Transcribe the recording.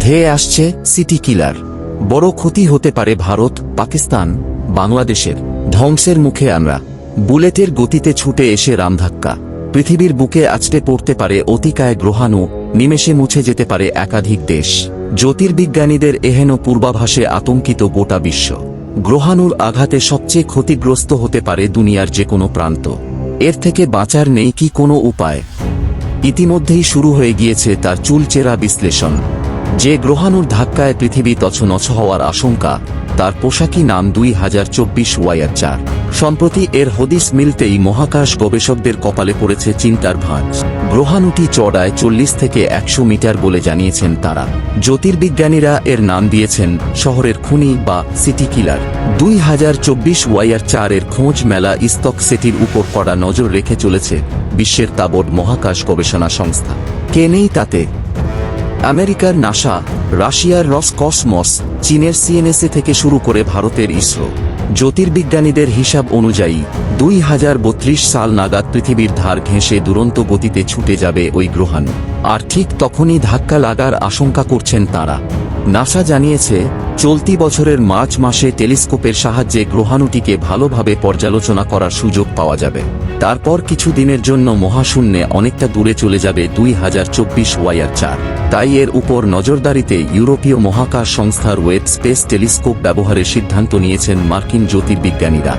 ধেয়ে আসছে সিটি কিলার। বড় ক্ষতি হতে পারে ভারত, পাকিস্তান, বাংলাদেশের। ধ্বংসের মুখে আমরা। বুলেটের গতিতে ছুটে এসে রামধাক্কা পৃথিবীর বুকে আছড়ে পড়তে পারে অতিকায় গ্রহাণু, নিমেষে মুছে যেতে পারে একাধিক দেশ। জ্যোতির্বিজ্ঞানীদের এহেন পূর্বাভাসে আতঙ্কিত গোটা বিশ্ব। গ্রহাণুর আঘাতে সবচেয়ে ক্ষতিগ্রস্ত হতে পারে দুনিয়ার যে কোনো প্রান্ত। এর থেকে বাঁচার নেই কি কোনো উপায়? ইতিমধ্যেই শুরু হয়ে গিয়েছে তার চুলচেরা বিশ্লেষণ। যে গ্রহাণুর ধাক্কায় পৃথিবী তছনছ হওয়ার আশঙ্কা, তার পোশাকি নাম দুই হাজার চব্বিশ ওয়াইয়ার চার। সম্প্রতি এর হদিস মিলতেই মহাকাশ গবেষকদের কপালে পড়েছে চিন্তার ভাঁজ। গ্রহাণুটি চড়ায় চল্লিশ থেকে একশো মিটার বলে জানিয়েছেন তারা। জ্যোতির্বিজ্ঞানীরা এর নাম দিয়েছেন শহরের খুনি বা সিটি কিলার। দুই হাজার চব্বিশ ওয়াইয়ার চারের খোঁজ মেলা ইস্তক সেটির উপর কড়া নজর রেখে চলেছে বিশ্বের তাবৎ মহাকাশ গবেষণা সংস্থা। কে নেই তাতে? আমেরিকার নাসা, রাশিয়ার রস কসমস, চীনের সিএনএসএ থেকে শুরু করে ভারতের ইসরো। জ্যোতির্বিজ্ঞানীদের হিসাব অনুযায়ী, দুই হাজার বত্রিশ সাল নাগাদ পৃথিবীর ধার ঘেঁষে দুরন্ত গতিতে ছুটে যাবে ওই গ্রহাণু। আর ঠিক তখনই ধাক্কা লাগার আশঙ্কা করছেন তারা। নাসা জানিয়েছে, চলতি বছরের মার্চ মাসে টেলিস্কোপের সাহায্যে গ্রহাণুটিকে ভালোভাবে পর্যালোচনা করার সুযোগ পাওয়া যাবে। তারপর কিছু দিনের জন্য মহাশূন্যে অনেকটা দূরে চলে যাবে দুই হাজার চব্বিশ ওয়াইয়ার চার। তাই এর উপর নজরদারিতে ইউরোপীয় মহাকাশ সংস্থার ওয়েব স্পেস টেলিস্কোপ ব্যবহারের সিদ্ধান্ত নিয়েছেন মার্কিন জ্যোতির্বিজ্ঞানীরা।